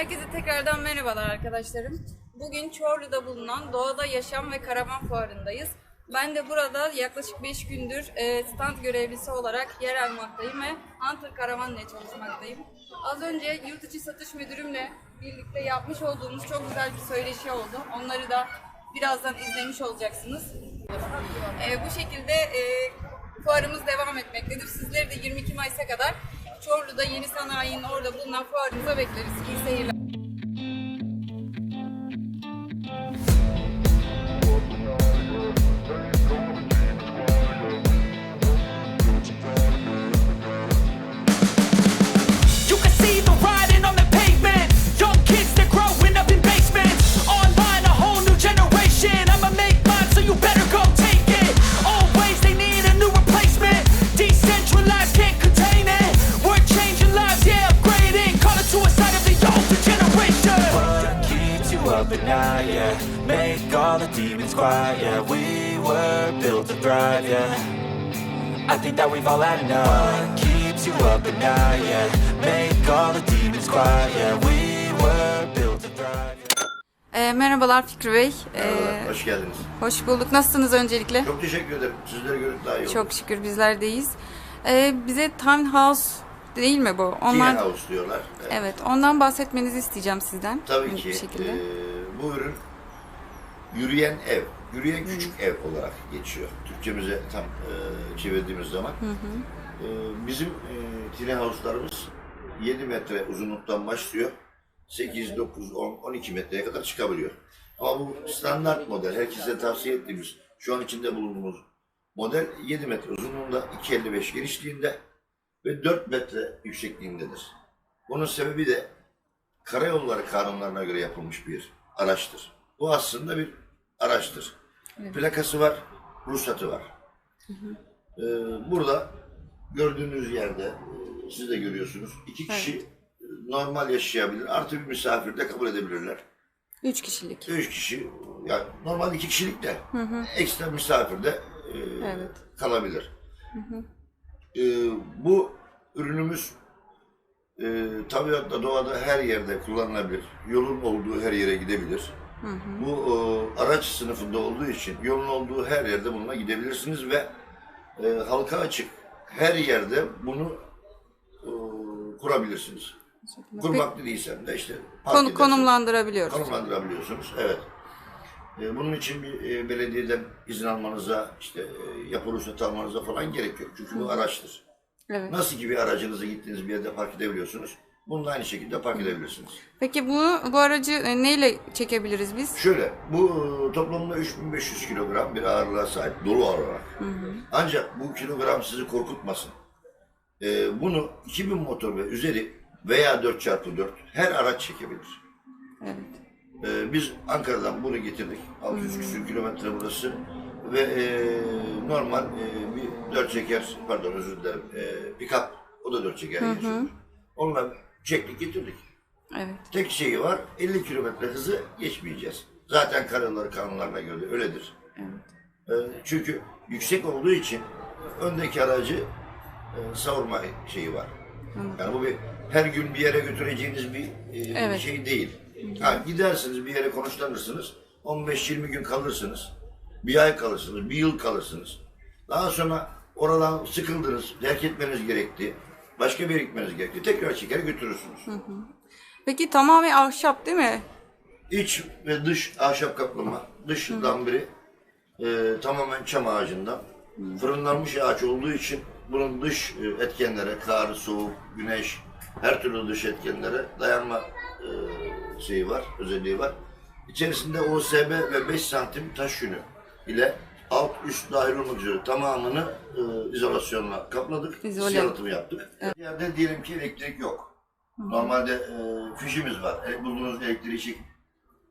Herkese tekrardan merhabalar arkadaşlarım. Bugün Çorlu'da bulunan Doğada Yaşam ve Karavan Fuarı'ndayız. Ben de burada yaklaşık 5 gündür e, stand görevlisi olarak yer almaktayım ve Hunter Karavan ile çalışmaktayım. Az önce yurt içi satış müdürümle birlikte yapmış olduğumuz çok güzel bir söyleşi oldu. Onları da birazdan izlemiş olacaksınız. E, bu şekilde e, fuarımız devam etmektedir. Sizleri de 22 Mayıs'a kadar Çorlu'da Yeni Sanayi'nin orada bulunan fuarımıza bekleriz. İyi seyirler. Quiet, yeah. We were built to thrive, yeah. I think that we've all had enough. What keeps you up at night, yeah? Make all the demons quiet, yeah. We were built to thrive. E, merhabalar Fikri Bey. E, hoş geldiniz. hoş bulduk. Nasılsınız öncelikle? Çok teşekkür ederim. Sizleri görüp daha iyi oldum. Çok şükür bizler deyiz. E, bize Townhouse değil mi bu? Tea Onlar House diyorlar. Evet. Evet, ondan bahsetmenizi isteyeceğim sizden. Tabii net ki Bir şekilde. eee, bu ürün yürüyen ev, yürüyen küçük ev olarak geçiyor. Türkçemize tam eee, çevirdiğimiz zaman. Eee, bizim eee tiny house'larımız 7 metre uzunluktan başlıyor. 8, 9, 10, 12 metreye kadar çıkabiliyor. Ama bu standart model, herkese tavsiye ettiğimiz, şu an içinde bulunduğumuz model 7 metre uzunluğunda, 2.55 genişliğinde ve 4 metre yüksekliğindedir. Bunun sebebi de karayolları kanunlarına göre yapılmış bir araçtır. Bu aslında bir araçtır. Plakası var, ruhsatı var. Ee, burada gördüğünüz yerde, e, siz de görüyorsunuz, iki kişi e, normal yaşayabilir, artı bir misafir de kabul edebilirler. Üç kişilik. Üç kişi, yani normal iki kişilik de ekstra misafir de e, Evet. kalabilir. E, bu ürünümüz e, tabiatta, doğada her yerde kullanılabilir. Yolun olduğu her yere gidebilir. Bu e, araç sınıfında olduğu için yolun olduğu her yerde bununla gidebilirsiniz ve e, halka açık her yerde bunu e, kurabilirsiniz. Kurmak değilsen de işte park Konu, edersiniz. konumlandırabiliyoruz. Konumlandırabiliyorsunuz. Evet. Ee, bunun için bir e, belediyeden izin almanıza, işte e, yapı ruhsatı almanıza falan gerek yok. Çünkü bu araçtır. Evet. Nasıl ki bir aracınızı gittiğiniz bir yerde park edebiliyorsunuz, bunu da aynı şekilde park edebilirsiniz. Peki bu bu aracı e, neyle çekebiliriz biz? Şöyle, bu e, toplamda 3500 kilogram bir ağırlığa sahip, dolu olarak. Ancak bu kilogram sizi korkutmasın. Ee, bunu 2000 motor ve üzeri veya 4x4 her araç çekebilir. Evet. Ee, biz Ankara'dan bunu getirdik. 600 küsür kilometre burası. Ve e, normal e, bir dört çeker, pardon özür dilerim, e, pick-up. O da dört çeker geçiyor. Onunla çektik getirdik. Evet. Tek şeyi var, 50 kilometre hızı geçmeyeceğiz. Zaten kararları kanunlarına göre öyledir. E, çünkü yüksek olduğu için öndeki aracı e, savurma şeyi var. Yani bu bir her gün bir yere götüreceğiniz bir e, Evet. şey değil. Ha, gidersiniz bir yere konuşlanırsınız, 15-20 gün kalırsınız, bir ay kalırsınız, bir yıl kalırsınız. Daha sonra oradan sıkıldınız, terk etmeniz gerekti, başka bir gitmeniz gerekti, tekrar çeker götürürsünüz. Peki tamamen ahşap değil mi? İç ve dış ahşap kaplama, dış lambiri e, tamamen çam ağacından. Fırınlanmış ağaç olduğu için bunun dış e, etkenlere, kar, soğuk, güneş, her türlü dış etkenlere dayanma e, şeyi var, özelliği var. İçerisinde OSB ve 5 santim taş yünü ile alt üst dahil olmak üzere tamamını e, izolasyonla kapladık. İzole. yaptık. Bir yerde diyelim ki elektrik yok. Normalde e, fişimiz var. E, bulduğunuz elektriği çekip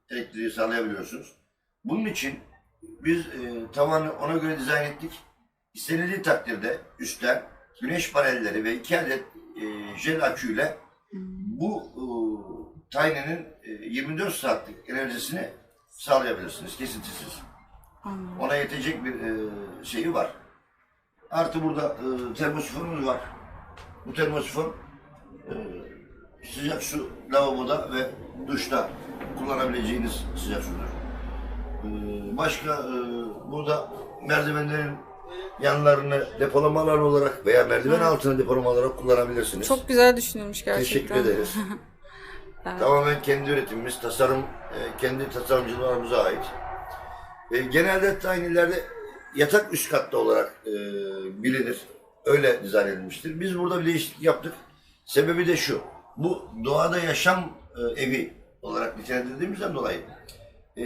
elektriği sağlayabiliyorsunuz. Bunun için biz e, tavanı ona göre dizayn ettik. İstenildiği takdirde üstten güneş panelleri ve iki adet e, jel aküyle bu e, Tiny'nin e, 24 saatlik enerjisini sağlayabilirsiniz kesintisiz. Anladım. Ona yetecek bir e, şeyi var. Artı burada e, termosifonumuz var. Bu termosifon e, sıcak su lavaboda ve duşta kullanabileceğiniz sıcak sudur. Ee, başka e, burada merdivenlerin yanlarını depolama alanı olarak veya merdiven altını depolama olarak kullanabilirsiniz. Çok güzel düşünülmüş gerçekten. Teşekkür ederiz. Tamamen kendi üretimimiz, tasarım e, kendi tasarımcılarımıza ait. E, genelde tayinlerde yatak üst katta olarak e, bilinir. Öyle dizayn edilmiştir. Biz burada bir değişiklik yaptık. Sebebi de şu. Bu doğada yaşam e, evi olarak nitelendirdiğimizden dolayı e,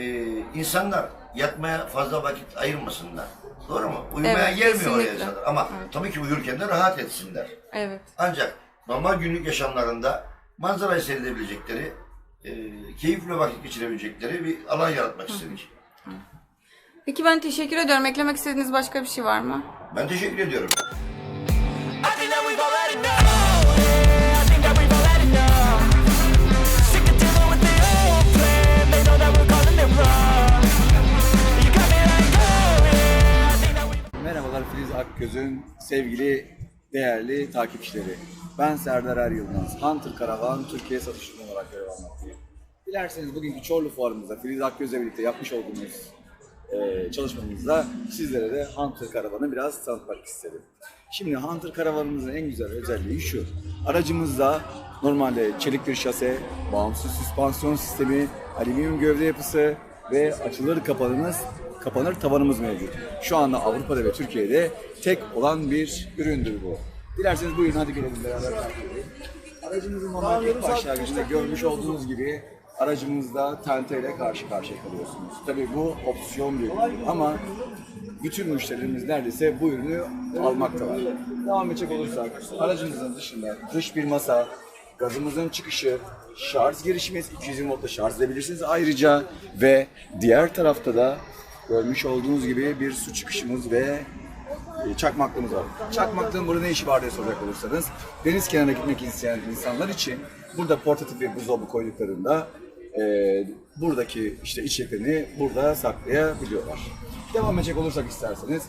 insanlar yatmaya fazla vakit ayırmasınlar. Doğru mu? Uyumaya Evet, gelmiyor oraya kesinlikle. insanlar. Ama tabii ki uyurken de rahat etsinler. Evet. Ancak normal günlük yaşamlarında manzarayı seyredebilecekleri, e, keyifle vakit geçirebilecekleri bir alan yaratmak istedik. Peki ben teşekkür ediyorum. Eklemek istediğiniz başka bir şey var mı? Ben teşekkür ediyorum. Merhabalar Filiz Akgöz'ün sevgili değerli takipçileri. Ben Serdar Er Yılmaz. Hunter Karavan Türkiye satış olarak görev almaktayım. Dilerseniz bugünkü Çorlu fuarımızda Filiz Akgöz'le birlikte yapmış olduğumuz e, çalışmamızda sizlere de Hunter Karavan'ı biraz tanıtmak istedim. Şimdi Hunter Karavanımızın en güzel özelliği şu. Aracımızda normalde çelik bir şase, bağımsız süspansiyon sistemi, alüminyum gövde yapısı ve açılır kapanır, kapanır tavanımız mevcut. Şu anda Avrupa'da ve Türkiye'de tek olan bir üründür bu. Dilerseniz buyurun hadi gelelim beraber. Aracımızın normal ilk başlangıcında görmüş olduğunuz gibi aracımızda ile karşı karşıya kalıyorsunuz. Tabii bu opsiyon bir ürün ama bütün müşterilerimiz neredeyse bu ürünü almaktalar. Devam edecek olursak aracımızın dışında dış bir masa, gazımızın çıkışı, şarj girişimiz 220 voltla şarj edebilirsiniz ayrıca ve diğer tarafta da görmüş olduğunuz gibi bir su çıkışımız ve e, çakmaklığımız var. Çakmaklığın burada ne işi var diye soracak olursanız deniz kenarına gitmek isteyen insanlar için burada portatif bir buzdolabı koyduklarında e, buradaki işte içeceklerini burada saklayabiliyorlar. Devam edecek olursak isterseniz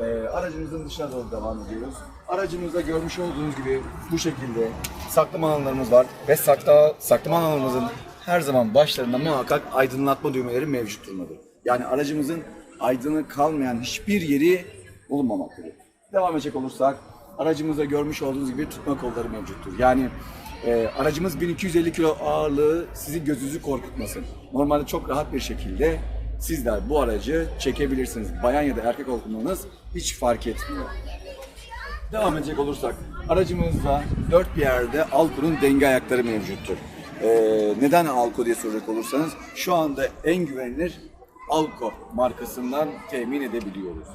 e, aracımızın dışına doğru devam ediyoruz. Aracımızda görmüş olduğunuz gibi bu şekilde saklama alanlarımız var ve sakla, saklama alanlarımızın her zaman başlarında muhakkak aydınlatma düğmeleri mevcut durmadır. Yani aracımızın aydınlık kalmayan hiçbir yeri bulunmamaktadır. Devam edecek olursak aracımızda görmüş olduğunuz gibi tutma kolları mevcuttur. Yani e, aracımız 1250 kilo ağırlığı sizi gözünüzü korkutmasın. Normalde çok rahat bir şekilde sizler bu aracı çekebilirsiniz. Bayan ya da erkek olmanız hiç fark etmiyor. Devam edecek olursak aracımızda dört bir yerde Alco'nun denge ayakları mevcuttur. Ee, neden Alco diye soracak olursanız şu anda en güvenilir Alco markasından temin edebiliyoruz.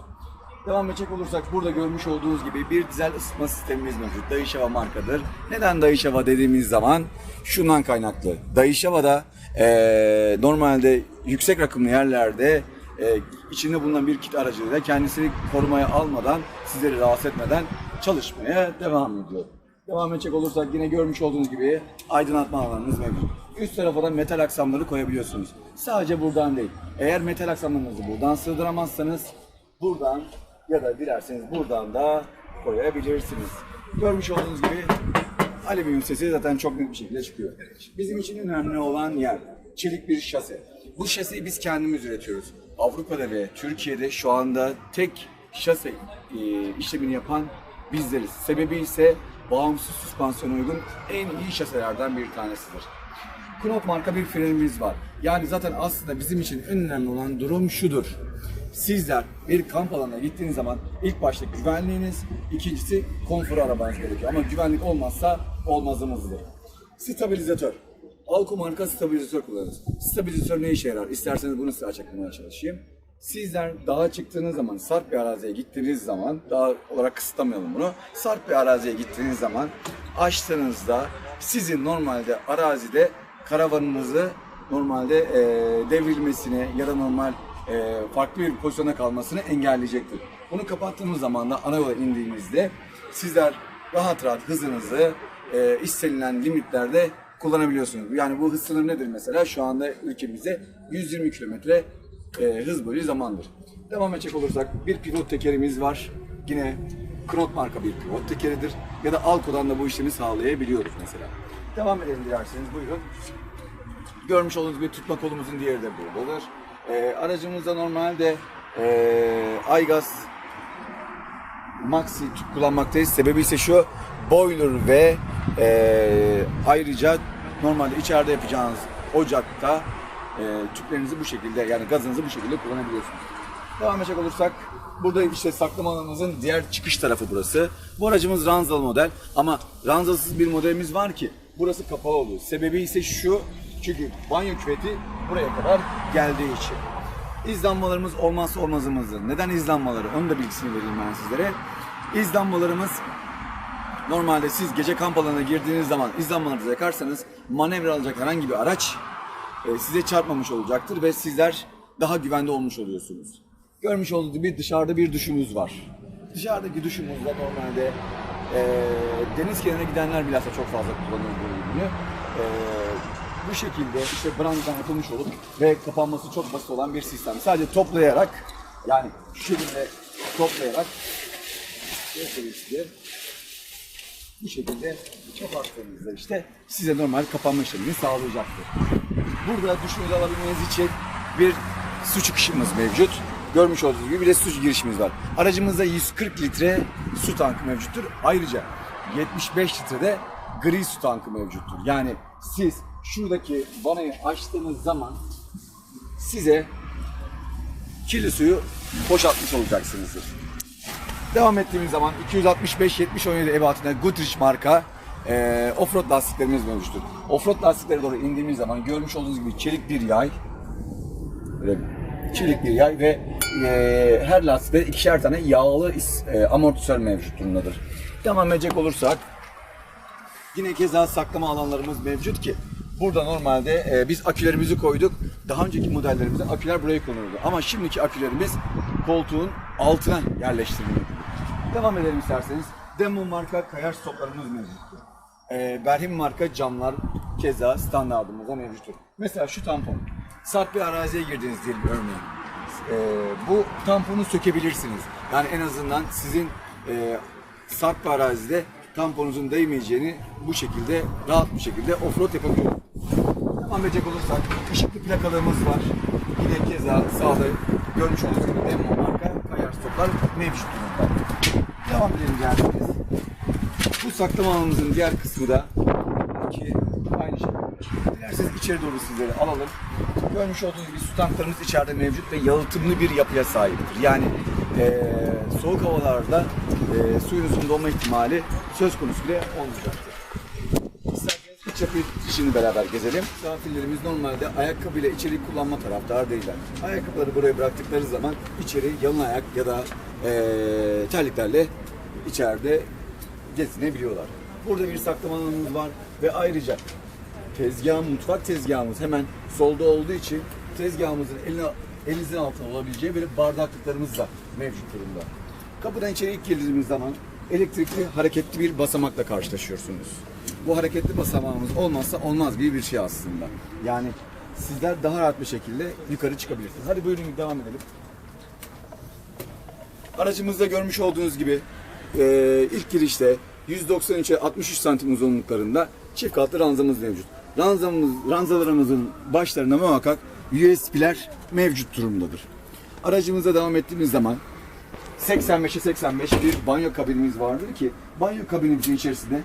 Devam edecek olursak burada görmüş olduğunuz gibi bir dizel ısıtma sistemimiz mevcut. Dayışava markadır. Neden Dayışava dediğimiz zaman şundan kaynaklı. Dayışava'da eee normalde yüksek rakımlı yerlerde eee, içinde bulunan bir kit aracıyla kendisini korumaya almadan, sizleri rahatsız etmeden çalışmaya devam ediyor. Devam edecek olursak yine görmüş olduğunuz gibi aydınlatma alanınız mevcut. Üst tarafa da metal aksamları koyabiliyorsunuz. Sadece buradan değil. Eğer metal aksamlarınızı buradan sığdıramazsanız buradan ya da dilerseniz buradan da koyabilirsiniz. Görmüş olduğunuz gibi alüminyum sesi zaten çok net bir şekilde çıkıyor. Bizim için önemli olan yer çelik bir şase. Bu şaseyi biz kendimiz üretiyoruz. Avrupa'da ve Türkiye'de şu anda tek şase e, işlemini yapan bizleriz. Sebebi ise bağımsız süspansiyona uygun en iyi şaselerden bir tanesidir. Knop marka bir frenimiz var. Yani zaten aslında bizim için önemli olan durum şudur. Sizler bir kamp alanına gittiğiniz zaman ilk başta güvenliğiniz, ikincisi konfor arabanız gerekiyor. Ama güvenlik olmazsa olmazımızdır. Stabilizatör. Alko marka stabilizatör kullanırız. Stabilizatör ne işe yarar? İsterseniz bunu size açıklamaya çalışayım. Sizler dağa çıktığınız zaman, sarp bir araziye gittiğiniz zaman, dağ olarak kısıtlamayalım bunu. Sarp bir araziye gittiğiniz zaman açtığınızda sizin normalde arazide karavanınızı normalde e, devrilmesine ya da normal e, farklı bir pozisyona kalmasını engelleyecektir. Bunu kapattığımız zaman da ana yola indiğimizde sizler rahat rahat hızınızı e, istenilen limitlerde kullanabiliyorsunuz. Yani bu hız sınırı nedir mesela? Şu anda ülkemizde 120 kilometre e, hız bölü zamandır. Devam edecek olursak bir pivot tekerimiz var. Yine Knot marka bir pivot tekeridir. Ya da Alco'dan da bu işlemi sağlayabiliyoruz mesela. Devam edelim dilerseniz buyurun. Görmüş olduğunuz gibi tutma kolumuzun diğeri de buradadır. Ee, aracımızda normalde ee, Aygaz Maxi kullanmaktayız. Sebebi ise şu boiler ve ee, ayrıca normalde içeride yapacağınız ocakta ee, tüplerinizi bu şekilde yani gazınızı bu şekilde kullanabiliyorsunuz. Devam edecek olursak burada işte saklama alanımızın diğer çıkış tarafı burası. Bu aracımız ranzalı model ama ranzasız bir modelimiz var ki burası kapalı oluyor. Sebebi ise şu çünkü banyo küveti buraya kadar geldiği için. İzlanmalarımız olmazsa olmazımızdır. Neden izlanmaları? Onun da bilgisini vereyim ben sizlere. İzlanmalarımız normalde siz gece kamp alanına girdiğiniz zaman izlanmalarınızı yakarsanız manevra alacak herhangi bir araç e, size çarpmamış olacaktır ve sizler daha güvende olmuş oluyorsunuz. Görmüş olduğunuz gibi dışarıda bir duşumuz var. Dışarıdaki duşumuzda normalde e, deniz kenarına gidenler bilhassa çok fazla kullanıyor bu. E, bu şekilde işte branştan yapılmış olup ve kapanması çok basit olan bir sistem. Sadece toplayarak yani şu şekilde toplayarak göstereyim. Bu şekilde kapattığınızda işte size normal kapanma işlemini sağlayacaktır. Burada duşunuzu alabilmeniz için bir su çıkışımız mevcut. Görmüş olduğunuz gibi bir de su girişimiz var. Aracımızda 140 litre su tankı mevcuttur. Ayrıca 75 litrede gri su tankı mevcuttur. Yani siz şuradaki vanayı açtığınız zaman size kirli suyu boşaltmış olacaksınızdır. Devam ettiğimiz zaman 265-70-17 ebatında Goodrich marka e, offroad lastiklerimiz mevcuttur. Offroad lastiklere doğru indiğimiz zaman görmüş olduğunuz gibi çelik bir yay, çelik bir yay ve e, her lastikte ikişer tane yağlı e, amortisör mevcut durumdadır. Devam edecek olursak Yine keza saklama alanlarımız mevcut ki burada normalde e, biz akülerimizi koyduk. Daha önceki modellerimizde aküler buraya konulurdu. Ama şimdiki akülerimiz koltuğun altına yerleştirilmektedir. Devam edelim isterseniz. Demon marka kayar stoplarımız mevcuttur. E, Berhim marka camlar keza standartımızda mevcuttur. Mesela şu tampon. Sarp bir araziye girdiniz diyelim örneğin. E, bu tamponu sökebilirsiniz. Yani en azından sizin e, sarp bir arazide tamponunuzun değmeyeceğini bu şekilde rahat bir şekilde offroad yapabiliyoruz. Devam edecek olursak ışıklı plakalığımız var. Yine keza sağda görmüş olduğunuz gibi Demmo marka kayar stoplar mevcut durumda. Devam edelim geldiğimiz. Bu saklama alanımızın diğer kısmı da ki aynı şekilde. Dilerseniz içeri doğru sizleri alalım. Görmüş olduğunuz gibi su tanklarımız içeride mevcut ve yalıtımlı bir yapıya sahiptir. Yani eee, soğuk havalarda eee suyunuzun donma ihtimali söz konusu bile olmayacaktır. İç yapı işini beraber gezelim. Misafirlerimiz normalde ayakkabıyla içeri kullanma taraftarı değiller. Ayakkabıları buraya bıraktıkları zaman içeri yalın ayak ya da eee terliklerle içeride gezinebiliyorlar. Burada bir saklama alanımız var ve ayrıca tezgah, mutfak tezgahımız hemen solda olduğu için tezgahımızın eline, elinizin altına olabileceği böyle bardaklıklarımız da mevcut durumda. Kapıdan içeri ilk girdiğimiz zaman elektrikli hareketli bir basamakla karşılaşıyorsunuz. Bu hareketli basamağımız olmazsa olmaz gibi bir şey aslında. Yani sizler daha rahat bir şekilde yukarı çıkabilirsiniz. Hadi buyurun devam edelim. Aracımızda görmüş olduğunuz gibi e, ilk girişte 193'e 63 santim uzunluklarında çift katlı ranzamız mevcut. Ranzamız, ranzalarımızın başlarında muhakkak USB'ler mevcut durumdadır. Aracımıza devam ettiğimiz zaman 85'e 85 bir banyo kabinimiz vardır ki banyo kabinimizin içerisinde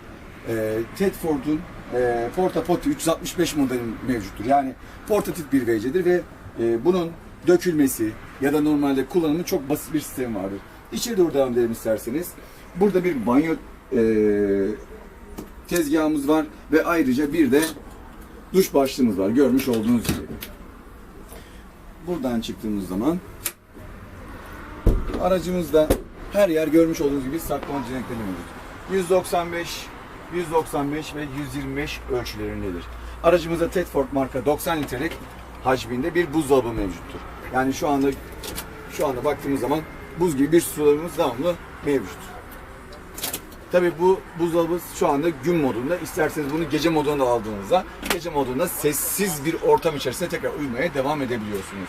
e, Tedford'un e, Porta Potty 365 modeli mevcuttur. Yani portatif bir WC'dir ve e, bunun dökülmesi ya da normalde kullanımı çok basit bir sistemi vardır. İçeri doğru devam edelim isterseniz. Burada bir banyo e, tezgahımız var ve ayrıca bir de duş başlığımız var görmüş olduğunuz gibi. Buradan çıktığımız zaman aracımızda her yer görmüş olduğunuz gibi saklama düzenekleri mevcut. 195, 195 ve 125 ölçülerindedir. Aracımızda Tedford marka 90 litrelik hacminde bir buzdolabı mevcuttur. Yani şu anda şu anda baktığımız zaman buz gibi bir sularımız devamlı mevcut. Tabii bu buzdolabı şu anda gün modunda. İsterseniz bunu gece moduna da aldığınızda gece modunda sessiz bir ortam içerisinde tekrar uyumaya devam edebiliyorsunuz.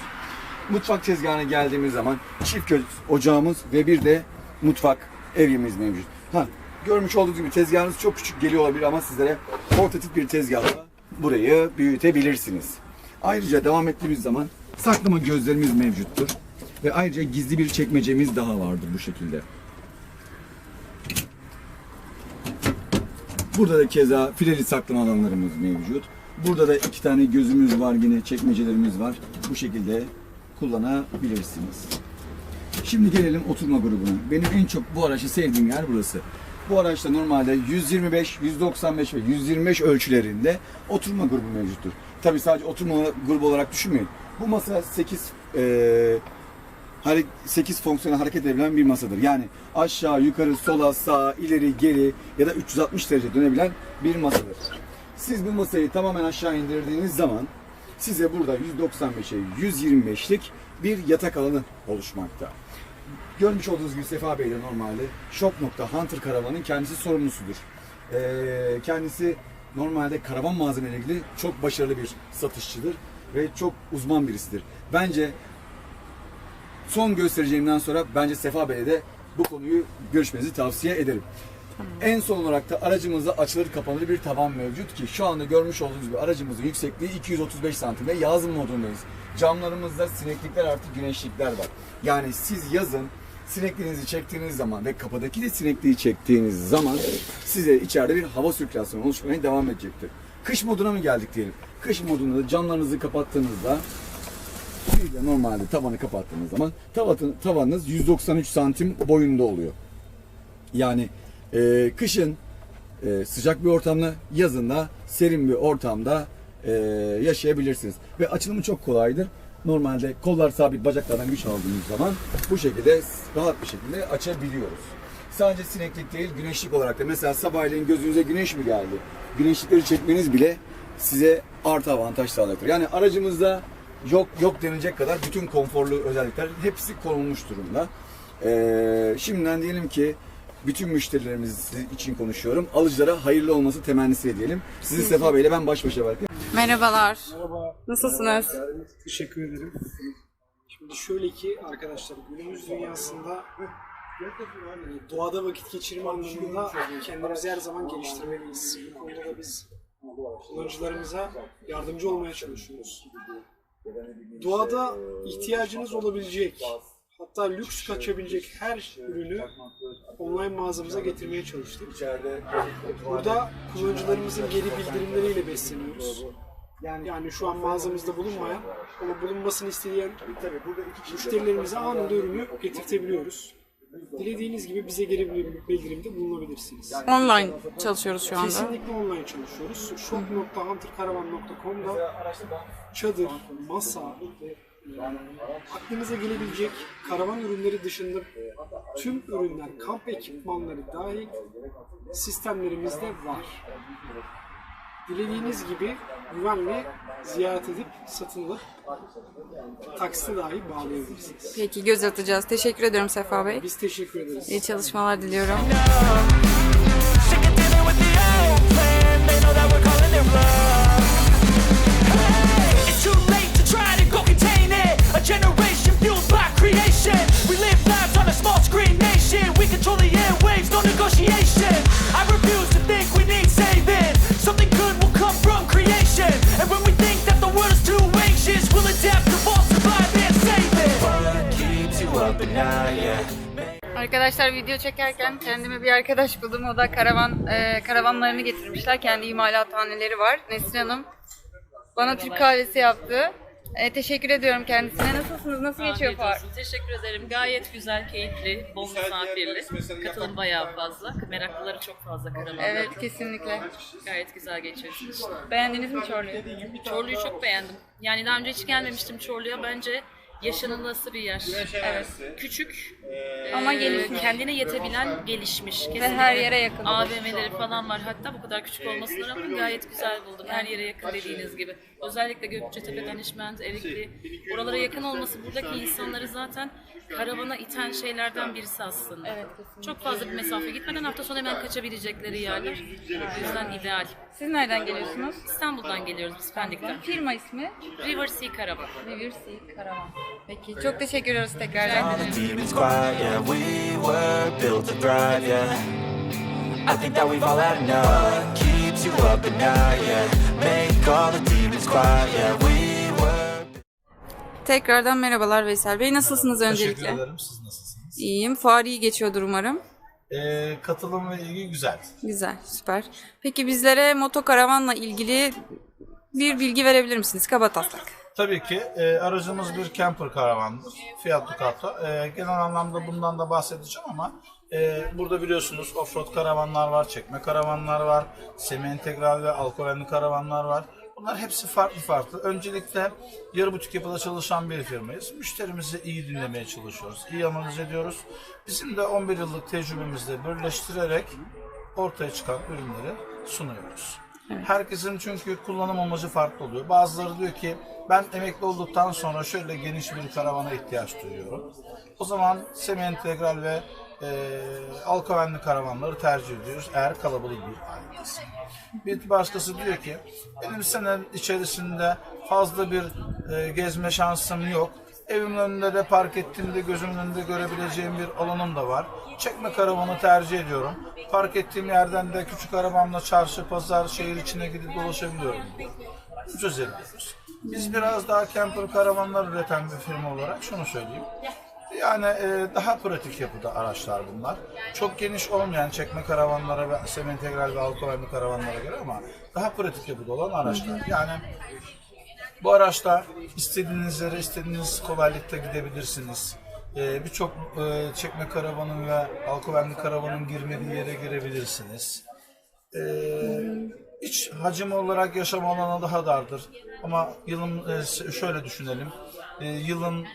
Mutfak tezgahına geldiğimiz zaman çift köz ocağımız ve bir de mutfak evyemiz mevcut. Ha, görmüş olduğunuz gibi tezgahınız çok küçük geliyor olabilir ama sizlere portatif bir tezgahla burayı büyütebilirsiniz. Ayrıca devam ettiğimiz zaman saklama gözlerimiz mevcuttur. Ve ayrıca gizli bir çekmecemiz daha vardır bu şekilde. Burada da keza fileli saklama alanlarımız mevcut. Burada da iki tane gözümüz var yine çekmecelerimiz var. Bu şekilde kullanabilirsiniz. Şimdi gelelim oturma grubuna. Benim en çok bu araçta sevdiğim yer burası. Bu araçta normalde 125, 195 ve 125 ölçülerinde oturma grubu mevcuttur. Tabi sadece oturma grubu olarak düşünmeyin. Bu masa 8 eee 8 fonksiyonel hareket edebilen bir masadır. Yani aşağı, yukarı, sola, sağa, ileri, geri ya da 360 derece dönebilen bir masadır. Siz bu masayı tamamen aşağı indirdiğiniz zaman size burada 195'e 125'lik bir yatak alanı oluşmakta. Görmüş olduğunuz gibi Sefa Bey de normalde Shop.Hunter karavanın kendisi sorumlusudur. Ee, kendisi normalde karavan malzemeleri ilgili çok başarılı bir satışçıdır ve çok uzman birisidir. Bence son göstereceğimden sonra bence Sefa Bey'e de bu konuyu görüşmenizi tavsiye ederim. En son olarak da aracımızda açılır kapanır bir tavan mevcut ki şu anda görmüş olduğunuz gibi aracımızın yüksekliği 235 santim ve yaz modundayız. Camlarımızda sineklikler artı güneşlikler var. Yani siz yazın sinekliğinizi çektiğiniz zaman ve kapıdaki de sinekliği çektiğiniz zaman size içeride bir hava sirkülasyonu oluşmaya devam edecektir. Kış moduna mı geldik diyelim. Kış modunda da camlarınızı kapattığınızda de normalde tavanı kapattığınız zaman tavatın, tavanınız 193 santim boyunda oluyor. Yani e, kışın e, sıcak bir ortamda, yazın da serin bir ortamda e, yaşayabilirsiniz. Ve açılımı çok kolaydır. Normalde kollar sabit, bacaklardan güç aldığımız zaman bu şekilde rahat bir şekilde açabiliyoruz. Sadece sineklik değil, güneşlik olarak da mesela sabahleyin gözünüze güneş mi geldi? Güneşlikleri çekmeniz bile size artı avantaj sağlayacaktır. Yani aracımızda yok yok denilecek kadar bütün konforlu özellikler hepsi konulmuş durumda. Ee, şimdiden diyelim ki bütün müşterilerimiz için konuşuyorum. Alıcılara hayırlı olması temennisi diyelim. Sizi Sefa Bey ile ben baş başa bırakayım. Merhabalar. Merhaba. Nasılsınız? Teşekkür ederim. Şimdi şöyle ki arkadaşlar günümüz dünyasında yani doğada vakit geçirme anlamında kendimizi her zaman geliştirmeliyiz. Bu konuda da biz kullanıcılarımıza yardımcı olmaya çalışıyoruz. Doğada ihtiyacınız olabilecek, hatta lüks kaçabilecek her ürünü online mağazamıza getirmeye çalıştık. Burada kullanıcılarımızın geri bildirimleriyle besleniyoruz. Yani şu an mağazamızda bulunmayan ama bulunmasını isteyen müşterilerimize anında ürünü getirtebiliyoruz. Dilediğiniz gibi bize geri bildirimde bulunabilirsiniz. Online çalışıyoruz şu anda. Kesinlikle online çalışıyoruz. shop.huntercaravan.com'da çadır, masa, aklınıza gelebilecek karavan ürünleri dışında tüm ürünler, kamp ekipmanları dahil sistemlerimizde var. Dilediğiniz gibi güvenle ziyaret edip satın alıp taksite dahi bağlayabilirsiniz. Peki göz atacağız. Teşekkür ediyorum Sefa Bey. Biz teşekkür ederiz. İyi çalışmalar diliyorum. Sick of dealing with the old plan. They know that we're calling it bluff. Airwaves, no negotiation. I refuse to think we need saving. Something good will come from creation. And when we think that the world is too anxious, we'll adapt, evolve, survive, and save it. What keeps you up at night, yeah. Arkadaşlar video çekerken kendime bir arkadaş buldum. O da karavan e, karavanlarını getirmişler. Kendi imalathaneleri var. Nesrin Hanım bana Türk kahvesi yaptı. E, teşekkür ediyorum kendisine. Nasılsınız? Nasıl geçiyor Afiyet fuar? olsun. Teşekkür ederim. Gayet güzel, keyifli, bol misafirli. Katılım bayağı fazla. Meraklıları çok fazla karavanların. Evet kesinlikle. Gayet güzel geçiyorsunuz işte. Beğendiniz mi Çorlu'yu? Çorlu'yu çok beğendim. Yani daha önce hiç gelmemiştim Çorlu'ya. Bence yaşanılması bir yer. Evet. Küçük Ama e, gelişmiş. kendine yetebilen, gelişmiş. Kesinlikle. her yere yakın. AVM'leri falan var. Hatta bu kadar küçük olmasına rağmen gayet güzel buldum. Her yere yakın dediğiniz gibi. Özellikle Gökçetepe, Danişment, Erikli. Oralara yakın olması buradaki insanları zaten karavana iten şeylerden birisi aslında. Evet, kesinlikle. Çok fazla bir mesafe gitmeden hafta sonu hemen kaçabilecekleri yerler. O yüzden ideal. Siz nereden geliyorsunuz? İstanbul'dan geliyoruz biz Pendik'ten. Firma ismi River Sea Karavan. River Sea Karavan. Peki çok teşekkür ediyoruz tekrardan. demons quiet, yeah. We were built to thrive, yeah. I think that we've all had enough. Keeps you up at night, yeah. Make all the demons quiet, yeah. We. Tekrardan merhabalar Veysel Bey. Nasılsınız Teşekkür öncelikle? ederim. Siz nasılsınız? İyiyim. Fuar iyi geçiyordur umarım. Ee, katılım ve ilgi güzel. Güzel, süper. Peki bizlere motokaravanla ilgili bir bilgi verebilir misiniz? Kabataslak. Tabii ki e, aracımız bir camper karavandır. Fiat Ducato. E, genel anlamda bundan da bahsedeceğim ama e, burada biliyorsunuz offroad karavanlar var, çekme karavanlar var, semi integral ve alkovenli karavanlar var. Bunlar hepsi farklı farklı. Öncelikle yarı butik yapıda çalışan bir firmayız. Müşterimizi iyi dinlemeye çalışıyoruz, iyi analiz ediyoruz. Bizim de 11 yıllık tecrübemizle birleştirerek ortaya çıkan ürünleri sunuyoruz. Herkesin çünkü kullanım amacı farklı oluyor. Bazıları diyor ki ben emekli olduktan sonra şöyle geniş bir karavana ihtiyaç duyuyorum. O zaman semi integral ve e, alkovenli karavanları tercih ediyoruz eğer kalabalık bir aileyiz. Bir başkası diyor ki benim senenin içerisinde fazla bir e, gezme şansım yok. Evimin önünde de park ettiğimde gözümün önünde görebileceğim bir alanım da var. Çekme karavanı tercih ediyorum. Park ettiğim yerden de küçük arabamla çarşı, pazar, şehir içine gidip dolaşabiliyorum. Çözebiliyoruz. Biz biraz daha camper karavanlar üreten bir firma olarak şunu söyleyeyim. Yani e, daha pratik yapıda araçlar bunlar. Çok geniş olmayan çekme karavanlara ve semi integral ve alkovenli karavanlara göre ama daha pratik yapıda olan araçlar. Yani bu araçta istediğiniz yere istediğiniz kolaylıkta gidebilirsiniz. Ee, Birçok e, çekme karavanın ve alkovenli karavanın girmediği yere girebilirsiniz. Ee, iç hacim olarak yaşam alanı daha dardır. Ama yılın e, şöyle düşünelim. Ee, yılın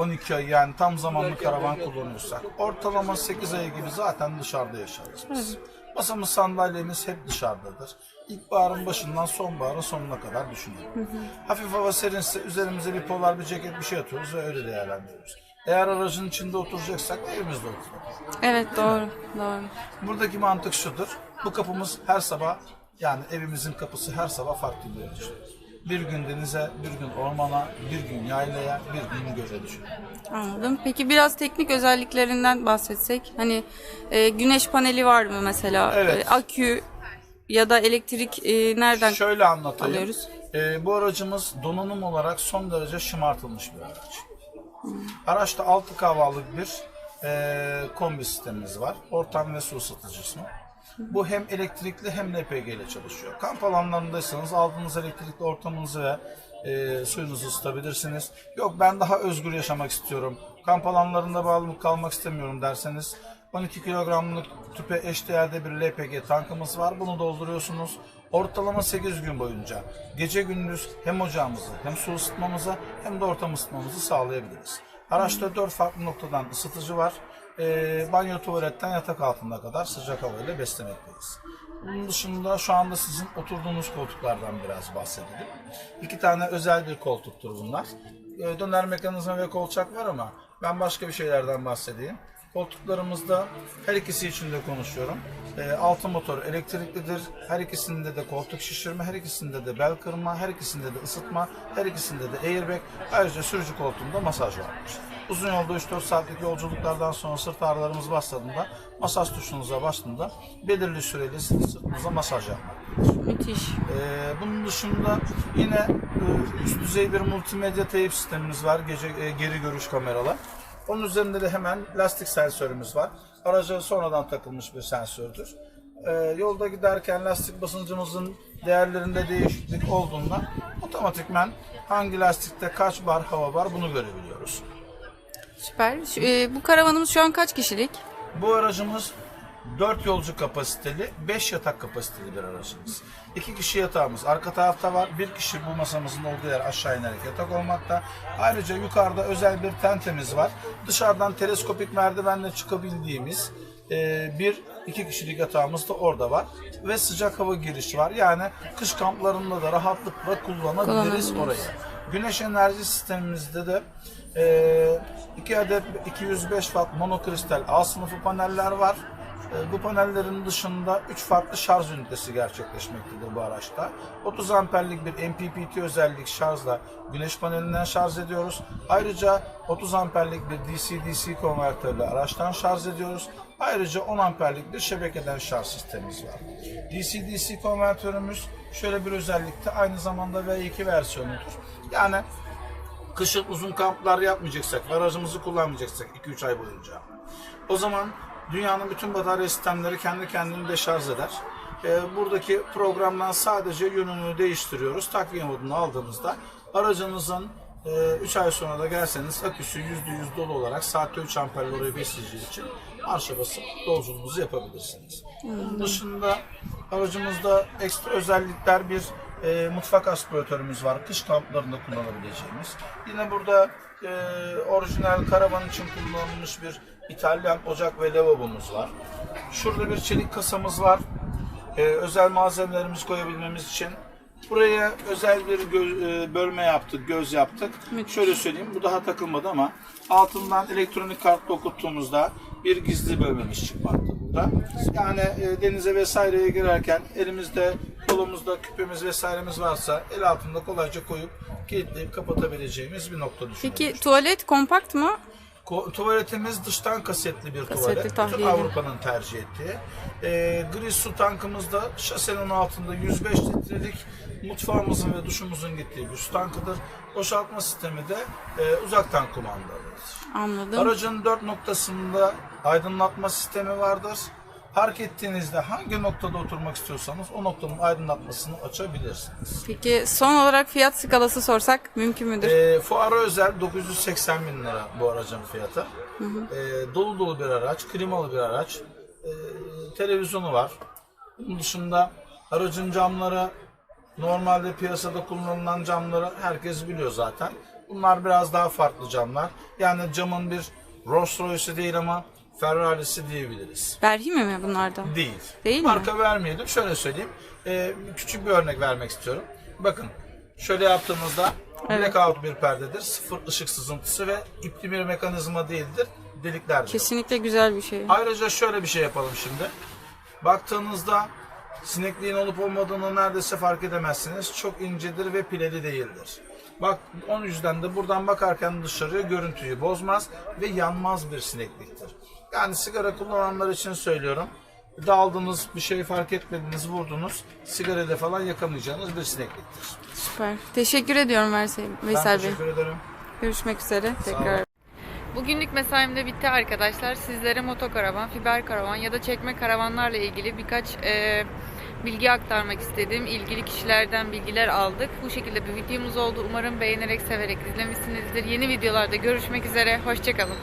12 ay yani tam zamanlı karavan kullanıyorsak ortalama 8 ay gibi zaten dışarıda yaşarız biz. Masamız sandalyemiz hep dışarıdadır. İlkbaharın başından sonbaharın sonuna kadar düşünelim. Hafif hava serinse üzerimize bir polar bir ceket bir şey atıyoruz ve öyle değerlendiriyoruz. Eğer aracın içinde oturacaksak evimizde oturalım. Evet, doğru, doğru. Buradaki mantık şudur. Bu kapımız her sabah yani evimizin kapısı her sabah farklı bir yere. Bir gün denize, bir gün ormana, bir gün yaylaya, bir gün göle düşüyor. Anladım. Peki biraz teknik özelliklerinden bahsetsek. Hani e, güneş paneli var mı mesela? Evet. E, akü ya da elektrik e, nereden Şöyle anlatayım. alıyoruz? Ee, bu aracımız donanım olarak son derece şımartılmış bir araç. Araçta 6 kahvalık bir e, kombi sistemimiz var. Ortam ve su ısıtıcısı. Bu hem elektrikli hem LPG ile çalışıyor. Kamp alanlarındaysanız aldığınız elektrikli ortamınızı ve e, suyunuzu ısıtabilirsiniz. Yok ben daha özgür yaşamak istiyorum. Kamp alanlarında bağlı kalmak istemiyorum derseniz 12 kilogramlık tüpe eşdeğerde bir LPG tankımız var. Bunu dolduruyorsunuz. Ortalama 8 gün boyunca gece gündüz hem ocağımızı hem su ısıtmamızı hem de ortam ısıtmamızı sağlayabiliriz. Araçta 4 farklı noktadan ısıtıcı var. Ee, banyo tuvaletten yatak altına kadar sıcak havayla beslemekteyiz. Bunun dışında şu anda sizin oturduğunuz koltuklardan biraz bahsedelim. İki tane özel bir koltuktur bunlar. Ee, döner mekanizma ve kolçak var ama ben başka bir şeylerden bahsedeyim. Koltuklarımızda her ikisi için de konuşuyorum. Ee, altı motor elektriklidir. Her ikisinde de koltuk şişirme, her ikisinde de bel kırma, her ikisinde de ısıtma, her ikisinde de airbag. Ayrıca sürücü koltuğunda masaj varmış. Uzun yolda 3-4 saatlik yolculuklardan sonra sırt ağrılarımız başladığında masaj tuşunuza bastığında belirli süreli sırtınıza masaj yapmak. Müthiş. Ee, bunun dışında yine e, üst düzey bir multimedya teyip sistemimiz var. Gece e, geri görüş kameralar. Onun üzerinde de hemen lastik sensörümüz var. Araca sonradan takılmış bir sensördür. Ee, yolda giderken lastik basıncımızın değerlerinde değişiklik olduğunda otomatikmen hangi lastikte kaç bar hava var bunu görebiliyoruz. Süper. Şu- e, bu karavanımız şu an kaç kişilik? Bu aracımız 4 yolcu kapasiteli, 5 yatak kapasiteli bir aracımız. 2 kişi yatağımız arka tarafta var. Bir kişi bu masamızın olduğu yer aşağı inerek yatak olmakta. Ayrıca yukarıda özel bir tentemiz var. Dışarıdan teleskopik merdivenle çıkabildiğimiz e, bir iki kişilik yatağımız da orada var. Ve sıcak hava girişi var. Yani kış kamplarında da rahatlıkla kullanabiliriz Kullanabiliriz. orayı. Güneş enerji sistemimizde de e, 2 adet 205 watt monokristal A sınıfı paneller var. E, Bu panellerin dışında 3 farklı şarj ünitesi gerçekleşmektedir bu araçta. 30 amperlik bir MPPT özellik şarjla güneş panelinden şarj ediyoruz. Ayrıca 30 amperlik bir DC-DC konvertörle araçtan şarj ediyoruz. Ayrıca 10 amperlik bir şebekeden şarj sistemimiz var. DC-DC konvertörümüz şöyle bir özellikte aynı zamanda V2 versiyonudur. Yani kışın uzun kamplar yapmayacaksak, aracımızı kullanmayacaksak 2-3 ay boyunca. O zaman dünyanın bütün batarya sistemleri kendi kendini deşarj eder. Ee, buradaki programdan sadece yönünü değiştiriyoruz. Takviye modunu aldığımızda aracınızın 3 ay sonra da gelseniz aküsü %100 dolu olarak saatte 3 amperle orayı besleyeceği için marşa basıp yolculuğunuzu yapabilirsiniz. Bunun dışında aracımızda ekstra özellikler bir e, mutfak aspiratörümüz var. Kış kamplarında kullanabileceğimiz. Yine burada e, orijinal karavan için kullanılmış bir İtalyan ocak ve lavabomuz var. Şurada bir çelik kasamız var. E, özel malzemelerimizi koyabilmemiz için. Buraya özel bir gö- e, bölme yaptık, göz yaptık. Şöyle söyleyeyim, bu daha takılmadı ama altından elektronik kartla okuttuğumuzda bir gizli bölmemiz çıkmakta burada. Yani e, denize vesaireye girerken elimizde, kolumuzda küpemiz vesairemiz varsa el altında kolayca koyup kilitleyip kapatabileceğimiz bir nokta düşünüyoruz. Peki tuvalet kompakt mı? Tuvaletimiz dıştan kasetli bir Kasetli, tuvalet. Bütün. Avrupa'nın tercih ettiği. Ee, gri su tankımızda şasenin altında 105 litrelik mutfağımızın ve duşumuzun gittiği bir su tankıdır. Boşaltma sistemi de e, uzaktan kumandalıdır. Anladım. Aracın dört noktasında aydınlatma sistemi vardır. Park ettiğinizde hangi noktada oturmak istiyorsanız o noktanın aydınlatmasını açabilirsiniz. Peki son olarak fiyat skalası sorsak mümkün müdür? E, fuara özel 980 bin lira bu aracın fiyatı. E, dolu dolu bir araç, klimalı bir araç. E, televizyonu var. Bunun dışında aracın camları normalde piyasada kullanılan camları herkes biliyor zaten. Bunlar biraz daha farklı camlar. Yani camın bir Rolls Royce'i değil ama Ferrari'si diyebiliriz. Berhimi mi bunlardan? Değil. Değil mi? Marka vermeyelim. Şöyle söyleyeyim. Ee, küçük bir örnek vermek istiyorum. Bakın şöyle yaptığımızda blackout bir perdedir. Sıfır ışık sızıntısı ve ipli bir mekanizma değildir. Delikler yok. Kesinlikle güzel bir şey. Ayrıca şöyle bir şey yapalım şimdi. Baktığınızda sinekliğin olup olmadığını neredeyse fark edemezsiniz. Çok incedir ve pileli değildir. Bak onun yüzden de buradan bakarken dışarıya görüntüyü bozmaz ve yanmaz bir sinekliktir. Yani sigara kullananlar için söylüyorum. Daldınız, bir şey fark etmediniz, vurdunuz. Sigarayla falan yakamayacağınız bir sinekliktir. Süper. Teşekkür ediyorum Veysel, Ben Veysel Bey. teşekkür ederim. Görüşmek üzere tekrar. Bugünlük mesaim de bitti arkadaşlar. Sizlere motokaravan, fiber karavan ya da çekme karavanlarla ilgili birkaç e, bilgi aktarmak istedim. İlgili kişilerden bilgiler aldık. Bu şekilde bir videomuz oldu. Umarım beğenerek, severek izlemişsinizdir. Yeni videolarda görüşmek üzere. Hoşçakalın.